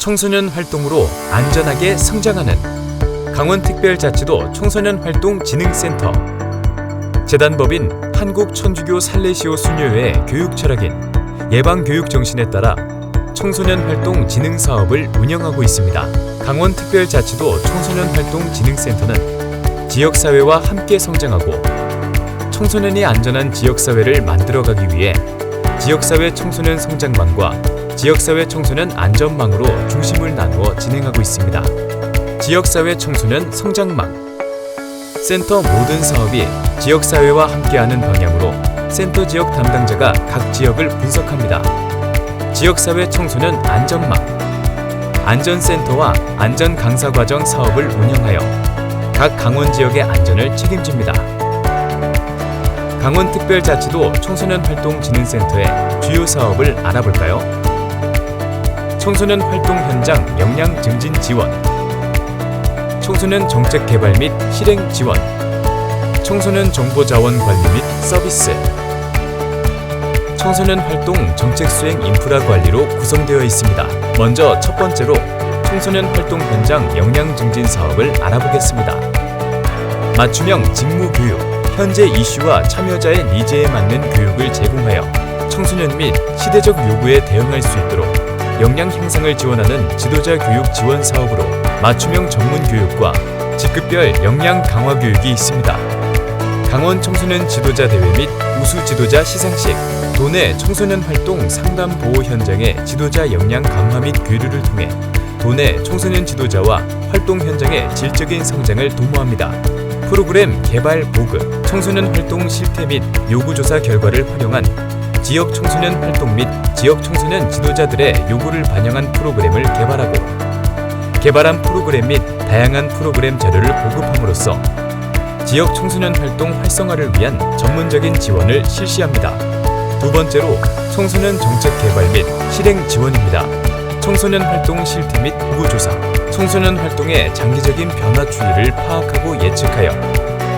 청소년 활동으로 안전하게 성장하는 강원특별자치도 청소년활동진흥센터 재단법인 한국천주교 살레시오 수녀회 교육 철학인 예방교육 정신에 따라 청소년 활동 진흥 사업을 운영하고 있습니다. 강원특별자치도 청소년 활동 진흥센터는 지역사회와 함께 성장하고 청소년이 안전한 지역사회를 만들어가기 위해 지역사회 청소년 성장망과 지역사회 청소년 안전망으로 중심을 나누어 진행하고 있습니다. 지역사회 청소년 성장망 센터 모든 사업이 지역사회와 함께하는 방향으로 센터 지역 담당자가 각 지역을 분석합니다. 지역사회 청소년 안전망 안전센터와 안전 강사 과정 사업을 운영하여 각 강원 지역의 안전을 책임집니다. 강원특별자치도 청소년활동진흥센터의 주요 사업을 알아볼까요? 청소년 활동 현장 역량 증진 지원, 청소년 정책 개발 및 실행 지원, 청소년 정보 자원 관리 및 서비스, 청소년 활동 정책 수행 인프라 관리로 구성되어 있습니다. 먼저 첫 번째로 청소년 활동 현장 역량 증진 사업을 알아보겠습니다. 맞춤형 직무 교육, 현재 이슈와 참여자의 니즈에 맞는 교육을 제공하여 청소년 및 시대적 요구에 대응할 수 있도록 역량 향상을 지원하는 지도자 교육 지원 사업으로 맞춤형 전문 교육과 직급별 역량 강화 교육이 있습니다. 강원 청소년 지도자 대회 및 우수 지도자 시상식, 도내 청소년 활동 상담 보호 현장의 지도자 역량 강화 및 교류를 통해 도내 청소년 지도자와 활동 현장의 질적인 성장을 도모합니다. 프로그램 개발 보급, 청소년 활동 실태 및 요구 조사 결과를 활용한 지역 청소년 활동 및 지역 청소년 지도자들의 요구를 반영한 프로그램을 개발하고 개발한 프로그램 및 다양한 프로그램 자료를 보급함으로써 지역 청소년 활동 활성화를 위한 전문적인 지원을 실시합니다. 두 번째로 청소년 정책 개발 및 실행 지원입니다. 청소년 활동 실태 및 보고조사, 청소년 활동의 장기적인 변화 추이를 파악하고 예측하여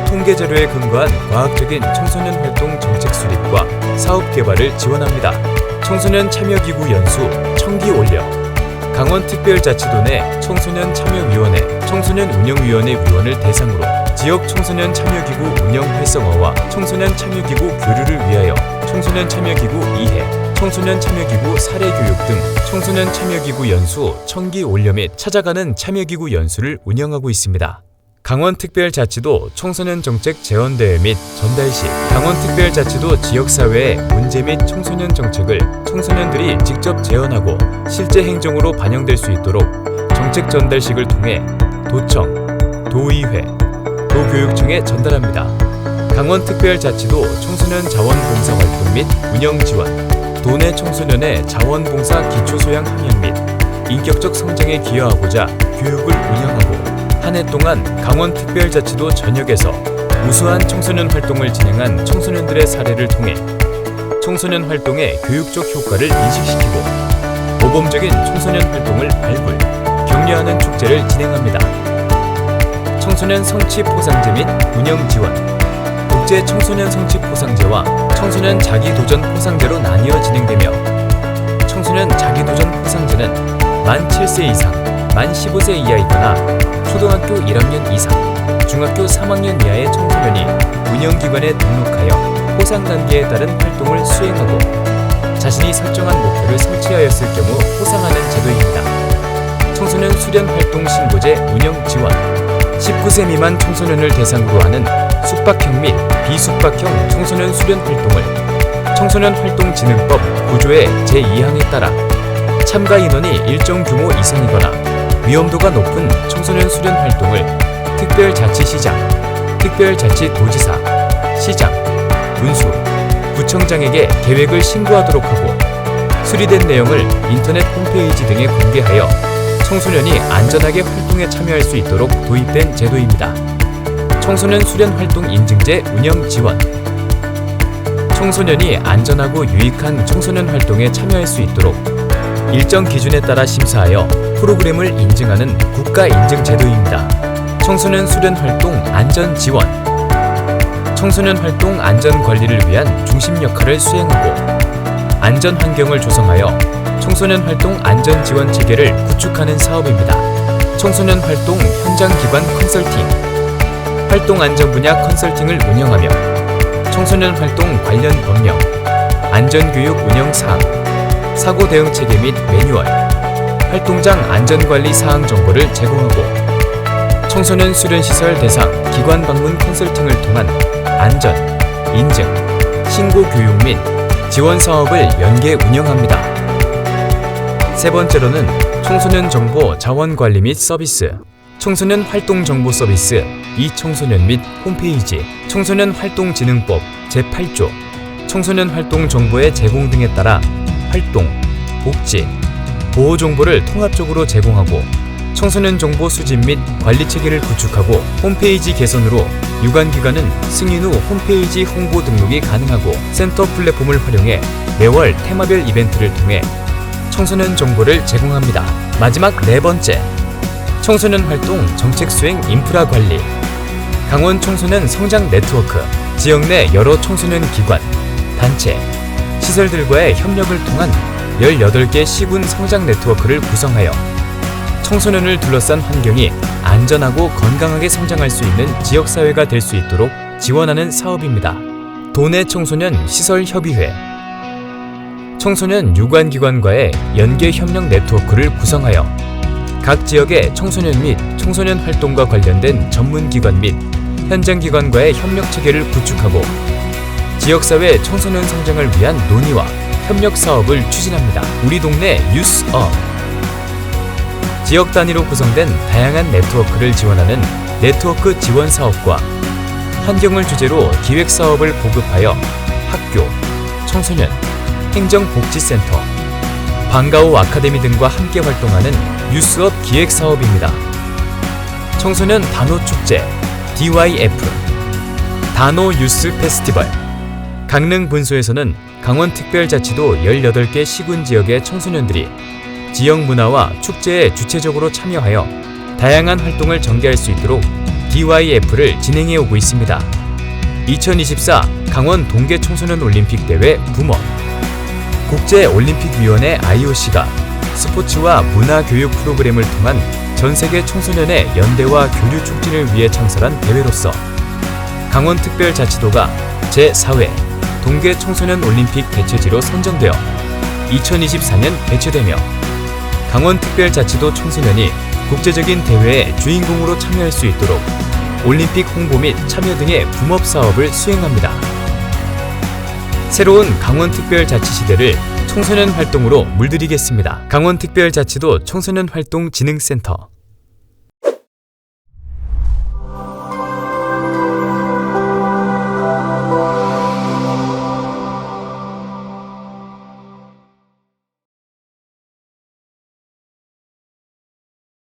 통계 자료에 근거한 과학적인 청소년 활동 정책 수립과 사업 개발을 지원합니다. 청소년 참여기구 연수 청기 올려 강원특별자치도 내 청소년 참여위원회, 청소년 운영위원회 위원을 대상으로 지역 청소년 참여기구 운영 활성화와 청소년 참여기구 교류를 위하여 청소년 참여기구 이해, 청소년 참여기구 사례 교육 등 청소년 참여기구 연수 청기 올려 및 찾아가는 참여기구 연수를 운영하고 있습니다. 강원특별자치도 청소년 정책 재원대회 및 전달식 강원특별자치도 지역사회의 문제 및 청소년 정책을 청소년들이 직접 재현하고 실제 행정으로 반영될 수 있도록 정책 전달식을 통해 도청, 도의회, 도교육청에 전달합니다. 강원특별자치도 청소년 자원봉사 활동 및 운영 지원, 도내 청소년의 자원봉사 기초소양 함양 및 인격적 성장에 기여하고자 교육을 운영하고 한 해 동안 강원특별자치도 전역에서 우수한 청소년 활동을 진행한 청소년들의 사례를 통해 청소년 활동의 교육적 효과를 인식시키고 모범적인 청소년 활동을 발굴, 격려하는 축제를 진행합니다. 청소년 성취 포상제 및 운영 지원, 국제 청소년 성취 포상제와 청소년 자기 도전 포상제로 나뉘어 진행되며 청소년 자기 도전 포상제는 만 7세 이상, 만 15세 이하이거나 초등학교 1학년 이상, 중학교 3학년 이하의 청소년이 운영기관에 등록하여 포상 단계에 따른 활동을 수행하고 자신이 설정한 목표를 성취하였을 경우 포상하는 제도입니다. 청소년 수련 활동 신고제 운영 지원 19세 미만 청소년을 대상으로 하는 숙박형 및 비숙박형 청소년 수련 활동을 청소년 활동진흥법 9조의 제2항에 따라 참가 인원이 일정 규모 이상이거나 위험도가 높은 청소년 수련 활동을 특별자치시장, 특별자치도지사, 시장, 군수, 구청장에게 계획을 신고하도록 하고 수리된 내용을 인터넷 홈페이지 등에 공개하여 청소년이 안전하게 활동에 참여할 수 있도록 도입된 제도입니다. 청소년 수련 활동 인증제 운영 지원 청소년이 안전하고 유익한 청소년 활동에 참여할 수 있도록 일정 기준에 따라 심사하여 프로그램을 인증하는 국가 인증 제도입니다. 청소년 수련 활동 안전 지원 청소년 활동 안전 관리를 위한 중심 역할을 수행하고 안전 환경을 조성하여 청소년 활동 안전 지원 체계를 구축하는 사업입니다. 청소년 활동 현장 기반 컨설팅, 활동 안전 분야 컨설팅을 운영하며 청소년 활동 관련 법령, 안전 교육 운영 사항, 사고 대응 체계 및 매뉴얼, 활동장 안전 관리 사항 정보를 제공하고 청소년 수련 시설 대상 기관 방문 컨설팅을 통한 안전, 인증, 신고 교육 및 지원 사업을 연계 운영합니다. 세 번째로는 청소년 정보 자원 관리 및 서비스, 청소년 활동 정보 서비스, 이 청소년 및 홈페이지, 청소년 활동 진흥법 제8조, 청소년 활동 정보의 제공 등에 따라 활동, 복지, 보호 정보를 통합적으로 제공하고 청소년 정보 수집 및 관리 체계를 구축하고 홈페이지 개선으로 유관 기관은 승인 후 홈페이지 홍보 등록이 가능하고 센터 플랫폼을 활용해 매월 테마별 이벤트를 통해 청소년 정보를 제공합니다. 마지막 네 번째, 청소년 활동 정책 수행 인프라 관리. 강원 청소년 성장 네트워크, 지역 내 여러 청소년 기관, 단체, 시설들과의 협력을 통한 18개 시군 성장 네트워크를 구성하여 청소년을 둘러싼 환경이 안전하고 건강하게 성장할 수 있는 지역사회가 될 수 있도록 지원하는 사업입니다. 도내 청소년 시설 협의회 청소년 유관기관과의 연계 협력 네트워크를 구성하여 각 지역의 청소년 및 청소년 활동과 관련된 전문기관 및 현장기관과의 협력 체계를 구축하고 지역사회 청소년 성장을 위한 논의와 협력 사업을 추진합니다. 우리 동네 유스업 지역 단위로 구성된 다양한 네트워크를 지원하는 네트워크 지원 사업과 환경을 주제로 기획 사업을 보급하여 학교, 청소년, 행정복지센터, 방과후 아카데미 등과 함께 활동하는 유스업 기획 사업입니다. 청소년 단오 축제 DYF 단오 유스 페스티벌 강릉 분소에서는 강원특별자치도 18개 시군 지역의 청소년들이 지역 문화와 축제에 주체적으로 참여하여 다양한 활동을 전개할 수 있도록 DYF를 진행해 오고 있습니다. 2024 강원 동계 청소년 올림픽 대회 붐업 국제올림픽위원회 IOC가 스포츠와 문화 교육 프로그램을 통한 전 세계 청소년의 연대와 교류 촉진을 위해 창설한 대회로서 강원특별자치도가 제4회 동계 청소년 올림픽 개최지로 선정되어 2024년 개최되며 강원특별자치도 청소년이 국제적인 대회의 주인공으로 참여할 수 있도록 올림픽 홍보 및 참여 등의 붐업 사업을 수행합니다. 새로운 강원특별자치 시대를 청소년 활동으로 물들이겠습니다. 강원특별자치도 청소년 활동 진흥센터